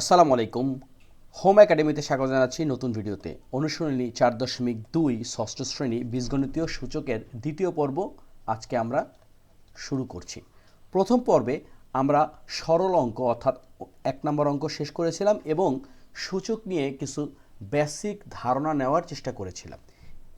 আসসালামু আলাইকুম। হোম একাডেমিতে স্বাগত জানাচ্ছি নতুন ভিডিওতে। অনুশীলনী চার দশমিক দুই, ষষ্ঠ শ্রেণি বীজগণিতীয় সূচকের দ্বিতীয় পর্ব আজকে আমরা শুরু করছি। প্রথম পর্বে আমরা সরল অঙ্ক অর্থাৎ এক নম্বর অঙ্ক শেষ করেছিলাম এবং সূচক নিয়ে কিছু বেসিক ধারণা নেওয়ার চেষ্টা করেছিলাম।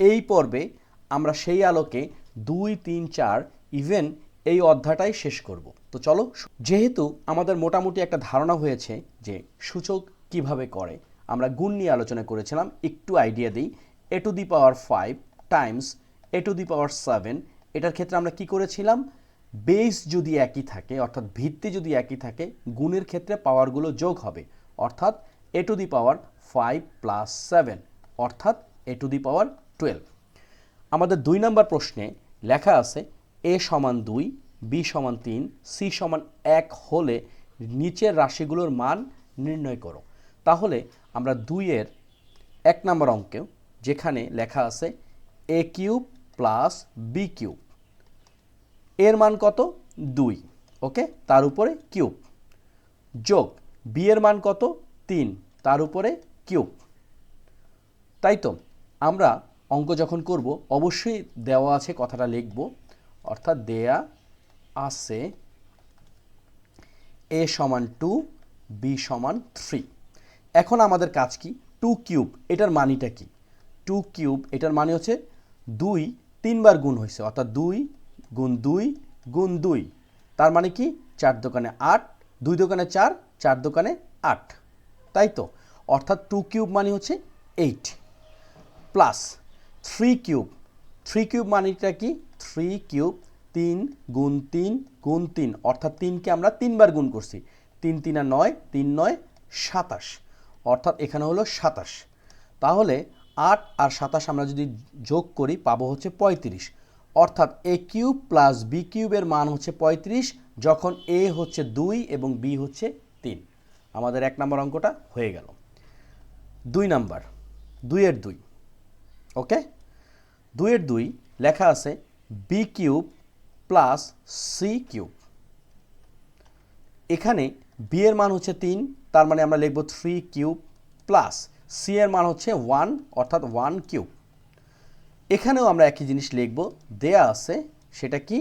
এই পর্বে আমরা সেই আলোকে দুই, তিন, চার ইভেন এই অধ্যায়টাই শেষ করব। তো চলো, যেহেতু আমাদের মোটামুটি একটা ধারণা হয়েছে যে সূচক কীভাবে করে, আমরা গুণ নিয়ে আলোচনা করেছিলাম, একটু আইডিয়া দিই। A to the power five times a to the power seven এটার ক্ষেত্রে আমরা কি করেছিলাম? বেস যদি একই থাকে, অর্থাৎ ভিত্তি যদি একই থাকে, গুণের ক্ষেত্রে পাওয়ারগুলো যোগ হবে। অর্থাৎ a to the power five plus seven অর্থাৎ এ টু দি পাওয়ার টুয়েলভ আমাদের দুই নম্বর প্রশ্নে লেখা আছে এ সমান দুই বি সমান তিন, সি সমান এক হলে নিচের রাশিগুলোর মান নির্ণয় করো। তাহলে আমরা দুইয়ের এক নম্বর অঙ্কে যেখানে লেখা আছে a cube plus b cube. এর মান কত? দুই, ওকে? তার উপরে কিউব। যোগ, বি এর মান কত? তিন, তার উপরে কিউব। তাই তো, আমরা অঙ্ক যখন করব, অবশ্যই দেওয়া আছে কথাটা লিখব, অর্থাৎ দেয়া আছে এ সমান টু বি সমান থ্রি এখন আমাদের কাজ কি? টু কিউব এটার মানিটা কি? টু কিউব এটার মানে হচ্ছে দুই, তিনবার গুণ হয়েছে, অর্থাৎ দুই গুণ দুই গুণ দুই। তার মানে কি? চার দোকানে আট, দুই দোকানে চার চার দোকানে আট। তাই তো? অর্থাৎ টু কিউব মানে হচ্ছে eight plus three cube three cube মানেটা কি? থ্রি কিউব তিন গুণ তিন গুণ তিন, অর্থাৎ তিনকে আমরা তিনবার গুণ করছি। তিন তিন আর নয়, তিন নয়, সাতাশ। অর্থাৎ এখানে হলো সাতাশ। তাহলে আট আর সাতাশ আমরা যদি যোগ করি, পাবো হচ্ছে পঁয়ত্রিশ। অর্থাৎ এ কিউব প্লাস বি কিউবের মান হচ্ছে পঁয়ত্রিশ, যখন এ হচ্ছে দুই এবং বি হচ্ছে তিন। আমাদের এক নম্বর অঙ্কটা হয়ে গেল। দুই নাম্বার, দুইয়ের দুই, ওকে? দুইয়ের দুই লেখা আছে b cube plus c cube এখানে বি এর মান হচ্ছে তিন, তার মানে আমরা লিখব থ্রি কিউব প্লাস সি এর মান হচ্ছে ওয়ান অর্থাৎ ওয়ান কিউব এখানেও আমরা একই জিনিস লিখব, দেয়া আছে, সেটা কি?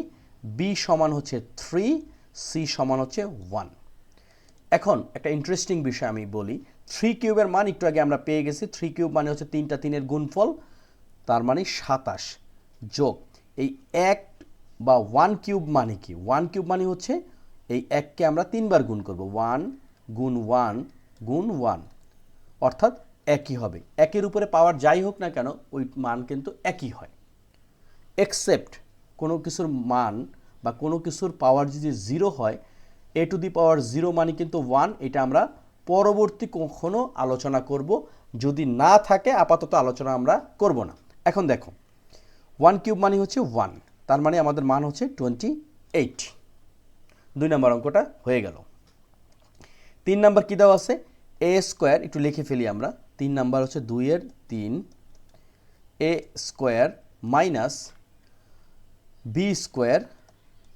বি সমান হচ্ছে থ্রি সি সমান হচ্ছে ওয়ান এখন একটা ইন্টারেস্টিং বিষয় আমি বলি থ্রি কিউবের মান একটু আগে আমরা পেয়ে গেছি থ্রি কিউব মানে হচ্ছে তিনটা তিনের গুণফল, তার মানে সাতাশ যোগ এই এক বা ওয়ান কিউব মানে কি? ওয়ান কিউব মানে হচ্ছে এই এককে আমরা তিনবার গুণ করব। ওয়ান গুণ ওয়ান গুণ ওয়ান অর্থাৎ একই হবে। একের উপরে পাওয়ার যাই হোক না কেন, ওই মান কিন্তু একই হয়। এক্সেপ্ট কোনো কিছুর মান বা কোনো কিছুর পাওয়ার যদি জিরো হয় এ টু দি পাওয়ার জিরো মানে কিন্তু ওয়ান এটা আমরা পরবর্তী কখনো আলোচনা করব। যদি না থাকে, আপাতত আলোচনা আমরা করব না। এখন দেখো ওয়ান কিউব মানে হচ্ছে ওয়ান তার মানে আমাদের মান হচ্ছে টোয়েন্টি এইট দুই নম্বর অঙ্কটা হয়ে গেল। তিন নাম্বার কী দেওয়া আছে? এ স্কোয়ার একটু লিখে ফেলি আমরা। তিন নাম্বার হচ্ছে দুইয়ের তিন। A square minus b square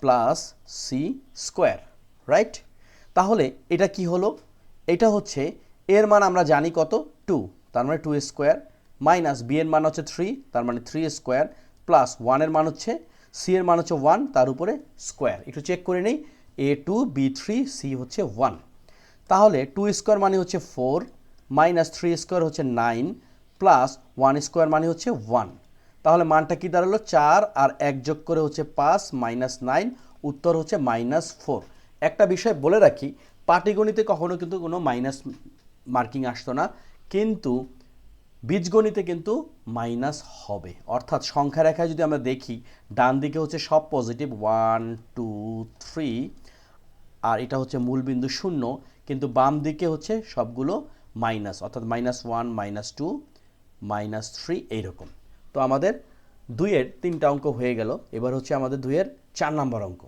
plus c square right তাহলে এটা কি হলো? এটা হচ্ছে এর মান আমরা জানি কত? টু তার মানে টু স্কোয়ার মাইনাস বি এর মান হচ্ছে থ্রি তার মানে থ্রি স্কোয়ার প্লাস ওয়ানের মান হচ্ছে সি এর মান হচ্ছে ওয়ান তার উপরে স্কোয়ার একটু চেক করে নেই। A two b three c হচ্ছে ওয়ান তাহলে টু স্কোয়ার মানে হচ্ছে ফোর মাইনাস থ্রি স্কোয়ার হচ্ছে নাইন প্লাস ওয়ান স্কোয়ার মানে হচ্ছে ওয়ান তাহলে মানটা কি দাঁড়াল? চার, আর এক যোগ করে হচ্ছে পাঁচ মাইনাস নাইন উত্তর হচ্ছে মাইনাস ফোর একটা বিষয় বলে রাখি, পাটিগণিতে কখনো কিন্তু কোনো মাইনাস মার্কিং আসতো না। কিন্তু বীজগণিতে কিন্তু মাইনাস হবে। অর্থাৎ সংখ্যা রেখায় যদি আমরা দেখি, ডান দিকে হচ্ছে সব পজিটিভ ওয়ান টু থ্রি আর এটা হচ্ছে মূলবিন্দু শূন্য, কিন্তু বাম দিকে হচ্ছে সবগুলো মাইনাস অর্থাৎ minus one minus two minus three এইরকম। তো আমাদের দুইয়ের তিনটা অঙ্ক হয়ে গেল। এবার হচ্ছে আমাদের দুইয়ের চার নম্বর অঙ্ক।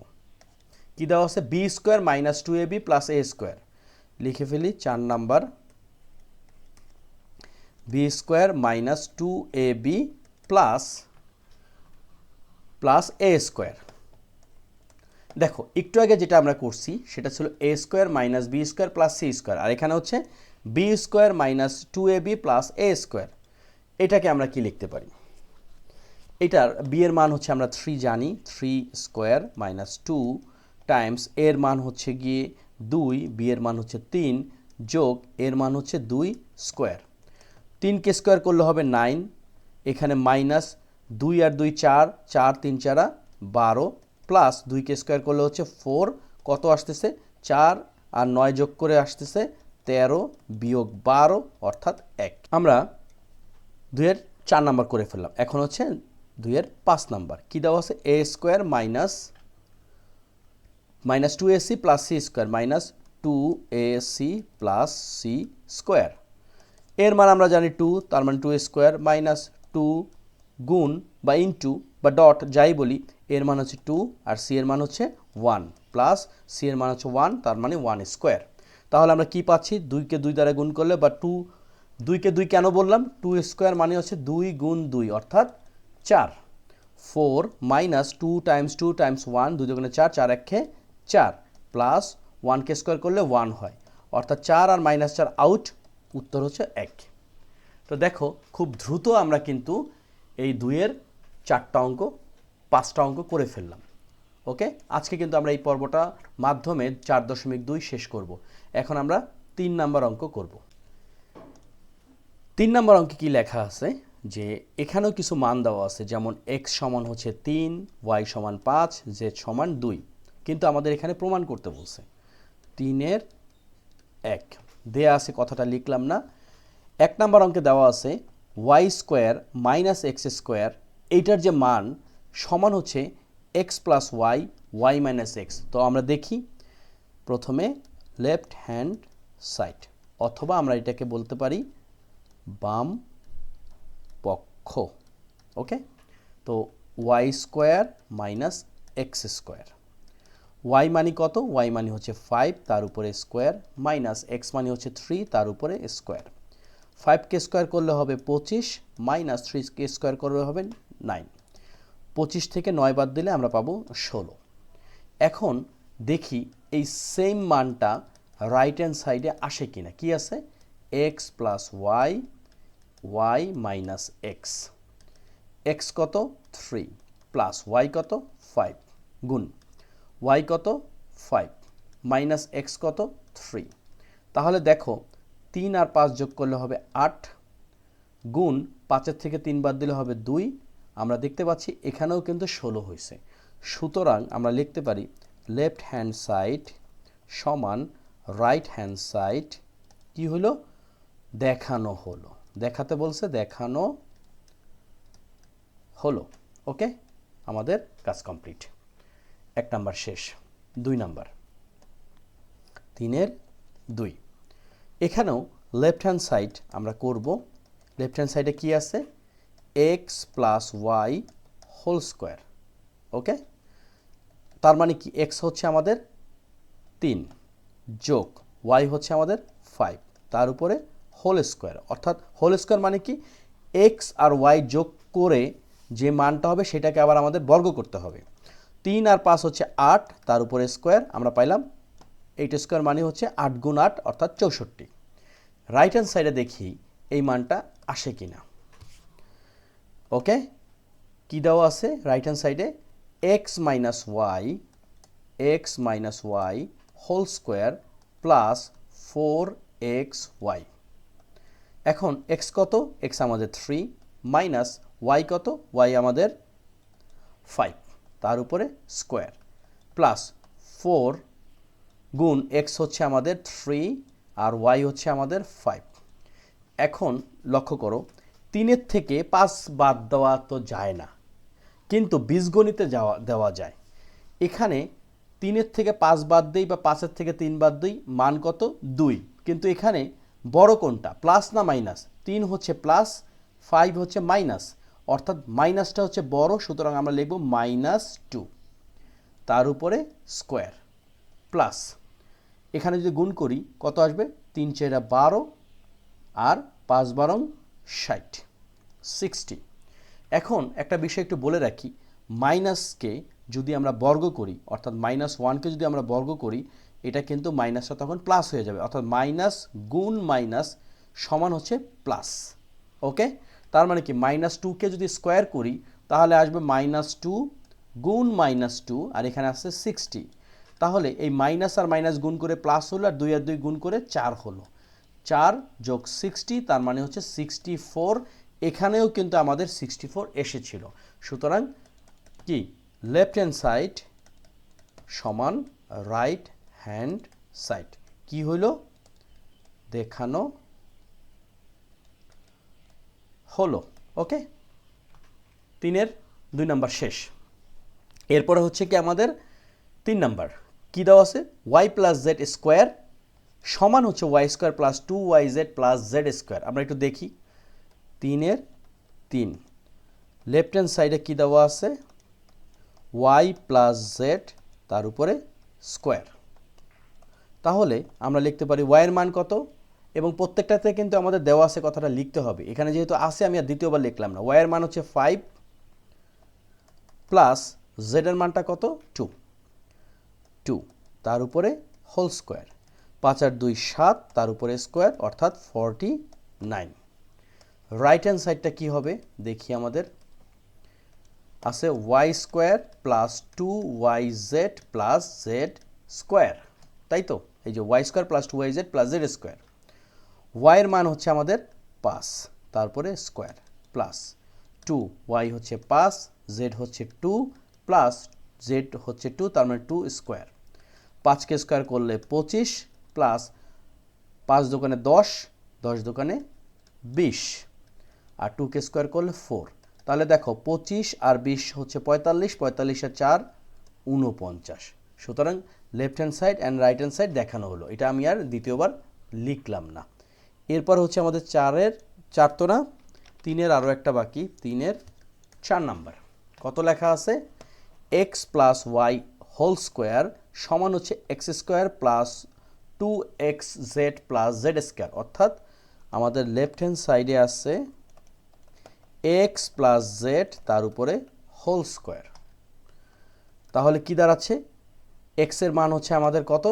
কী দেওয়া আছে? B square minus two a b plus a square লিখে ফেলি, চার number b square minus two a b plus plus a square দেখো, একটু আগে যেটা আমরা করছি, সেটা ছিল a square minus b square plus c square আর এখানে হচ্ছে b square minus two a b plus a square এটাকে আমরা কি লিখতে পারি? এটার বি এর মান হচ্ছে আমরা থ্রি জানি three square minus two times এর মান হচ্ছে গিয়ে দুই বি এর মান হচ্ছে তিন যোগ এর মান হচ্ছে দুই স্কোয়ার তিনকে স্কোয়ার করলে হবে নাইন। এখানে মাইনাস দুই আর দুই চার চার তিন চারা বারো। প্লাস দুইকে স্কোয়ার করলে হচ্ছে ফোর। কত আসতেছে? চার আর নয় যোগ করে আসতেছে তেরো বিয়োগ বারো, অর্থাৎ এক। আমরা দুইয়ের চার নাম্বার করে ফেললাম। এখন হচ্ছে দুইয়ের পাঁচ নাম্বার। কী দেওয়া আছে? A square minus minus two A C plus C square, minus two A C plus C square. এর মান আমরা জানি টু তার মানে টু স্কোয়ার মাইনাস টু গুণ বা ইনটু বা ডট যাই বলি, এর মান হচ্ছে টু আর সি এর মান হচ্ছে ওয়ান প্লাস সি এর মান হচ্ছে ওয়ান তার মানে ওয়ান স্কোয়ার তাহলে আমরা কি পাচ্ছি? দুইকে দুই দ্বারা গুণ করলে বা টু দুইকে দুই কেন বললাম? টু স্কোয়ার মানে হচ্ছে দুই গুণ দুই, অর্থাৎ চার। Four minus two times two times one দুই দুগুণে চার চার একে চার প্লাস ওয়ানকে স্কোয়ার করলে ওয়ান হয়। অর্থাৎ চার আর মাইনাস চার আউট উত্তর হচ্ছে এক। তো দেখো, খুব দ্রুত আমরা কিন্তু এই দুইয়ের চারটা অঙ্ক, পাঁচটা অঙ্ক করে ফেললাম। ওকে? আজকে কিন্তু আমরা এই পর্বটার মাধ্যমে চার দশমিক দুই শেষ করব। এখন আমরা তিন নাম্বার অঙ্ক করব। তিন নম্বর অঙ্কে কি লেখা আছে? যে এখানেও কিছু মান দেওয়া আছে, যেমন এক্স সমান হচ্ছে তিন ওয়াই সমান পাঁচ জেড সমান দুই। কিন্তু আমাদের এখানে প্রমাণ করতে বলছে। তিনের এক। দেয়া আছে, কথাটা লিখলাম না। এক নম্বর অঙ্কে দেওয়া আছে Y square minus X square এইটার যে মান সমান হচ্ছে X plus Y Y minus X তো আমরা দেখি, প্রথমে লেফট হ্যান্ড সাইড অথবা আমরা এটাকে বলতে পারি বাম পক্ষ ওকে তো Y square minus X square Y মানি কত? ওয়াই মানি হচ্ছে ফাইভ তার উপরে স্কোয়ার মাইনাস এক্স মানি হচ্ছে থ্রি তার উপরে স্কোয়ার ফাইভকে স্কোয়ার করলে হবে পঁচিশ মাইনাস থ্রিকে স্কোয়ার করলে হবে নাইন পঁচিশ থেকে নয় বাদ দিলে আমরা পাবো ষোলো। এখন দেখি এই সেম মানটা রাইট হ্যান্ড সাইডে আসে কিনা। কি আছে? X plus Y Y minus X X কত? থ্রি প্লাস ওয়াই কত? ফাইভ গুণ। ওয়াই কত? ফাইভ মাইনাস এক্স কত? থ্রি তাহলে দেখো, তিন আর পাঁচ যোগ করলে হবে আট, গুণ পাঁচের থেকে তিন বাদ দিলে হবে দুই। আমরা দেখতে পাচ্ছি এখানেও কিন্তু ষোলো হয়েছে। সুতরাং আমরা লিখতে পারি লেফট হ্যান্ড সাইড সমান রাইট হ্যান্ড সাইড কি হলো? দেখানো হলো। দেখাতে বলছে দেখানো হলো। ওকে আমাদের কাজ কমপ্লিট এক নাম্বার শেষ, দুই নাম্বার। তিনের দুই। এখানেও লেফট হ্যান্ড সাইড আমরা করব। লেফট হ্যান্ড সাইডে কি আছে? X plus Y whole square okay তার মানে কি এক্স হচ্ছে আমাদের তিন, যোগ ওয়াই হচ্ছে আমাদের ফাইভ তার উপরে হোল স্কোয়ার অর্থাৎ হোল স্কোয়ার মানে কি? এক্স আর ওয়াই যোগ করে যে মানটা হবে সেটাকে আবার আমাদের বর্গ করতে হবে। তিন আর পাঁচ হচ্ছে আট, তার উপরে স্কোয়ার, আমরা পাইলাম এইট স্কোয়ার মানে হচ্ছে আট গুণ আট, অর্থাৎ চৌষট্টি। রাইট হ্যান্ড সাইডে দেখি এই মানটা আসে কি না ওকে কী দেওয়া আছে রাইট হ্যান্ড সাইডে X minus Y X minus Y whole square plus four X Y এখন এক্স কত? এক্স আমাদের থ্রি মাইনাস ওয়াই কত? ওয়াই আমাদের ফাইভ তার উপরে স্কোয়ার প্লাস ফোর গুণ এক্স হচ্ছে আমাদের থ্রি আর ওয়াই হচ্ছে আমাদের ফাইভ এখন লক্ষ্য করো, তিনের থেকে পাঁচ বাদ দেওয়া তো যায় না, কিন্তু বীজগণিতে যাওয়া, দেওয়া যায়। এখানে তিনের থেকে পাঁচ বাদ দিই বা পাঁচের থেকে তিন বাদ দিই, মান কত? দুই। কিন্তু এখানে বড় কোনটা? প্লাস না মাইনাস তিন হচ্ছে প্লাস ফাইভ হচ্ছে মাইনাস অর্থাৎ মাইনাসটা হচ্ছে বড়, সুতরাং আমরা লিখব মাইনাস টু, তার উপরে স্কোয়ার, প্লাস। এখানে যদি গুণ করি, কত আসবে? তিন চেরা বারো আর পাঁচ বারং ষাট, সিক্সটি। এখন একটা বিষয় একটু বলে রাখি, মাইনাসকে যদি আমরা বর্গ করি, অর্থাৎ মাইনাস ওয়ানকে যদি আমরা বর্গ করি, এটা কিন্তু মাইনাসটা তখন প্লাস হয়ে যাবে, অর্থাৎ মাইনাস গুণ মাইনাস সমান হচ্ছে প্লাস, ওকে? তার মানে কি মাইনাস টুকে যদি স্কোয়ার করি, তাহলে আসবে মাইনাস টু গুণ মাইনাস টু আর এখানে আসছে সিক্সটি তাহলে এই মাইনাস আর মাইনাস গুণ করে প্লাস হলো, আর দুই আর দুই গুণ করে চার হলো। চার যোগ সিক্সটি তার মানে হচ্ছে সিক্সটি ফোর এখানেও কিন্তু আমাদের সিক্সটি ফোর এসেছিল। সুতরাং কি লেফট হ্যান্ড সাইড সমান রাইট হ্যান্ড সাইড কি হইল? দেখানো হলো, ওকে? তিনের দুই নাম্বার শেষ। এরপরে হচ্ছে কি আমাদের তিন নাম্বার। কী দেওয়া আছে? ওয়াই প্লাস জেড স্কোয়ার সমান হচ্ছে Y square plus two Y Z plus Z square আমরা একটু দেখি। তিনের তিন। লেফট হ্যান্ড সাইডে কী দেওয়া আছে? ওয়াই প্লাস জেড তার উপরে স্কোয়ার তাহলে আমরা লিখতে পারি ওয়াইয়ের মান কত? এবং প্রত্যেকটাতে কিন্তু আমাদের দেওয়া আছে কথাটা লিখতে হবে। এখানে যেহেতু আছে, আমি আর দ্বিতীয়বার লিখলাম না। ওয়াইয়ের মান হচ্ছে ফাইভ প্লাস জেডের মানটা কত? টু টু তার উপরে হোল স্কোয়ার পাঁচ আর দুই সাত, তার উপরে স্কোয়ার অর্থাৎ ফর্টি নাইন রাইট হ্যান্ড সাইডটা কী হবে? দেখি আমাদের। আছে Y square plus two Y Z plus Z square তাই তো? এই যে Y square plus two Y Z plus Z square ওয়াইয়ের মান হচ্ছে আমাদের পাঁচ, তারপরে স্কোয়ার প্লাস টু ওয়াই হচ্ছে পাঁচ জেড হচ্ছে টু প্লাস জেড হচ্ছে টু, তার মানে টু স্কোয়ার। পাঁচকে স্কোয়ার করলে পঁচিশ প্লাস পাঁচ দোকানে দশ দশ দোকানে বিশ, আর টুকে স্কোয়ার করলে ফোর। তাহলে দেখো পঁচিশ আর বিশ হচ্ছে পঁয়তাল্লিশ, পঁয়তাল্লিশে চার উনপঞ্চাশ সুতরাং left hand side and right hand side দেখানো হলো। এটা আমি আর দ্বিতীয়বার লিখলাম না। এরপর হচ্ছে আমাদের চারের, চার তো না, তিনের আরও একটা বাকি, তিনের চার নাম্বার। কত লেখা আছে? X plus Y whole square সমান হচ্ছে X square plus two X Z plus Z square অর্থাৎ আমাদের লেফট হ্যান্ড সাইডে আছে এক্স প্লাস জেড তার উপরে হোল স্কোয়ার তাহলে কি দাঁড়াচ্ছে? এক্সের মান হচ্ছে আমাদের কত?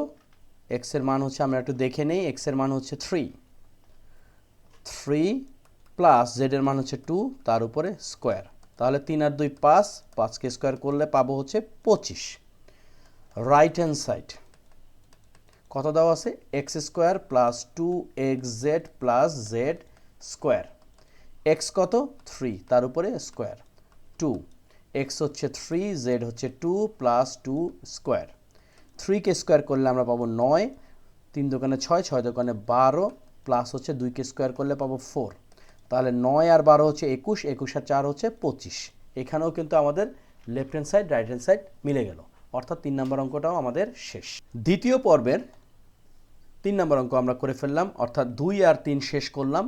এক্সের মান হচ্ছে আমরা একটু দেখে নেই এক্সের মান হচ্ছে থ্রি থ্রি প্লাস জেডের মান হচ্ছে টু তার উপরে স্কোয়ার তাহলে তিন আর দুই পাঁচ, পাঁচকে স্কোয়ার করলে পাবো হচ্ছে পঁচিশ। রাইট হ্যান্ড সাইড কত দেওয়া আছে? X square plus two X Z plus Z square X কত? থ্রি তার উপরে স্কোয়ার টু এক্স হচ্ছে থ্রি জেড হচ্ছে টু প্লাস টু স্কোয়ার থ্রিকে স্কোয়ার করলে আমরা পাবো নয়, তিন দোকানে ছয় ছয় দোকানে বারো প্লাস হচ্ছে দুইকে স্কোয়ার করলে পাবো ফোর। তাহলে নয় আর বারো হচ্ছে একুশ একুশ আর চার হচ্ছে পঁচিশ। এখানেও কিন্তু আমাদের left hand side right hand side মিলে গেল। অর্থাৎ তিন নম্বর অঙ্কটাও আমাদের শেষ। দ্বিতীয় পর্বের তিন নম্বর অঙ্ক আমরা করে ফেললাম, অর্থাৎ দুই আর তিন শেষ করলাম।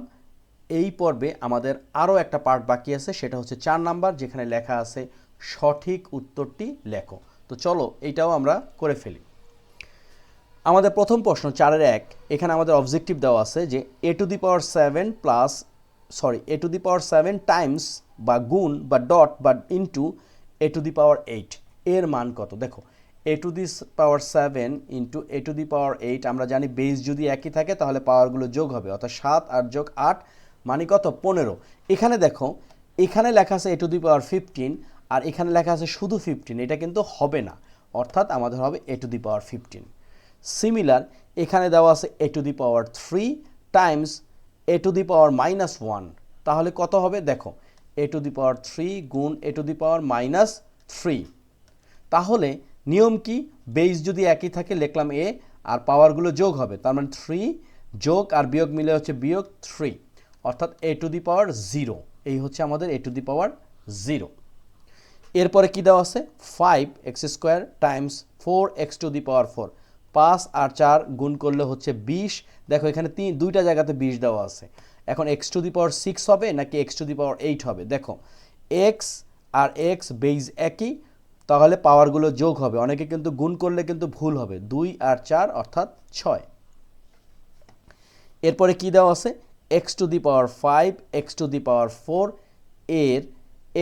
এই পর্বে আমাদের আরও একটা পার্ট বাকি আছে, সেটা হচ্ছে চার নাম্বার, যেখানে লেখা আছে সঠিক উত্তরটি লেখো। তো চলো, এইটাও আমরা করে ফেলি। আমাদের প্রথম প্রশ্ন, চারের এক, এখানে আমাদের অবজেক্টিভ দেওয়া আছে যে A to the power seven plus sorry A to the power seven times বা গুণ বা ডট বা into A to the power eight এর মান কত? দেখো A to the power seven into A to the power eight আমরা জানি বেস যদি একই থাকে, তাহলে পাওয়ারগুলো যোগ হবে, অর্থাৎ সাত আট যোগ আট মানে কত? পনেরো। এখানে দেখো, এখানে লেখা আছে এ টু দি পাওয়ার ফিফটিন আর এখানে লেখা আছে শুধু ফিফটিন এটা কিন্তু হবে না। অর্থাৎ আমাদের হবে A to the power fifteen similar এখানে দেওয়া আছে A to the power three times A to the power minus one তাহলে কত হবে? দেখো এ টু দি পাওয়ার থ্রি গুণ A to the power minus three তাহলে নিয়ম কি? বেস যদি একই থাকে, লিখলাম এ আর পাওয়ারগুলো যোগ হবে, তার মানে থ্রি যোগ আর বিয়োগ মিলে হচ্ছে বিয়োগ থ্রি অর্থাৎ এ টু দি পাওয়ার জিরো এই হচ্ছে আমাদের এ টু দি পাওয়ার জিরো এরপরে কি দেওয়া আছে? Five X square times four X to the power four পাঁচ আর চার গুণ করলে হচ্ছে বিশ। দেখো, এখানে তিন, দুইটা জায়গাতে বিশ দেওয়া আছে। এখন X to the power six হবে নাকি X to the power eight হবে? দেখো এক্স আর এক্স বেইজ একই, তাহলে পাওয়ারগুলো যোগ হবে। অনেকে কিন্তু গুণ করলে কিন্তু ভুল হবে। দুই আর চার অর্থাৎ ছয়। এরপরে কি দেওয়া আছে? X to the power five X to the power four এর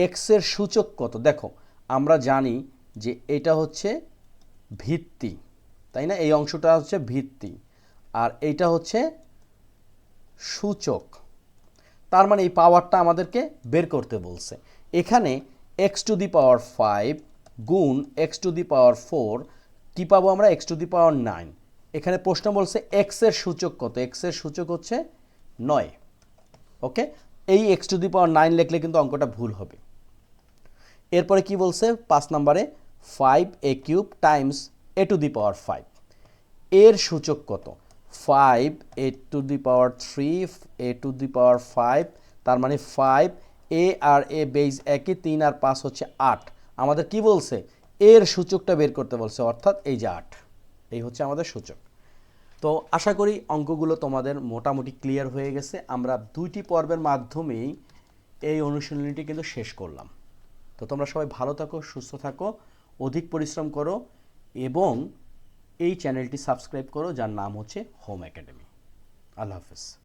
এক্সের সূচক কত? দেখো, আমরা জানি যে এটা হচ্ছে ভিত্তি। তাই না? এই অংশটা হচ্ছে ভিত্তি। আর এইটা হচ্ছে সূচক। তার মানে এই পাওয়ারটা আমাদেরকে বের করতে বলছে। এখানে X to the power five গুণ X to the power four কী পাবো আমরা? X to the power nine এখানে প্রশ্ন বলছে এক্সের সূচক কত? এক্সের সূচক হচ্ছে নয়। ওকে এই X to the power nine লিখলে কিন্তু অঙ্কটা ভুল হবে। এরপরে কি বলছে? পাঁচ নম্বরে five A cube times A to the power five এর সূচক কত? Five A to the power three A to the power five তার মানে ফাইভ এ আর এ বেজ একই, তিন আর পাঁচ হচ্ছে আট। আমাদের কি বলছে? এর সূচকটা বের করতে বলছে, অর্থাৎ এই যে আট। এই হচ্ছে আমাদের সূচক। তো আশা করি অঙ্কগুলো তোমাদের মোটামুটি ক্লিয়ার হয়ে গেছে। আমরা দুইটি পর্বের মাধ্যমেই এই অনুশীলনীটি কিন্তু শেষ করলাম। তো তোমরা সবাই ভালো থাকো, সুস্থ থাকো, অধিক পরিশ্রম করো এবং এই চ্যানেলটি সাবস্ক্রাইব করো যার নাম হচ্ছে হোম একাডেমি। আল্লাহ হাফেজ।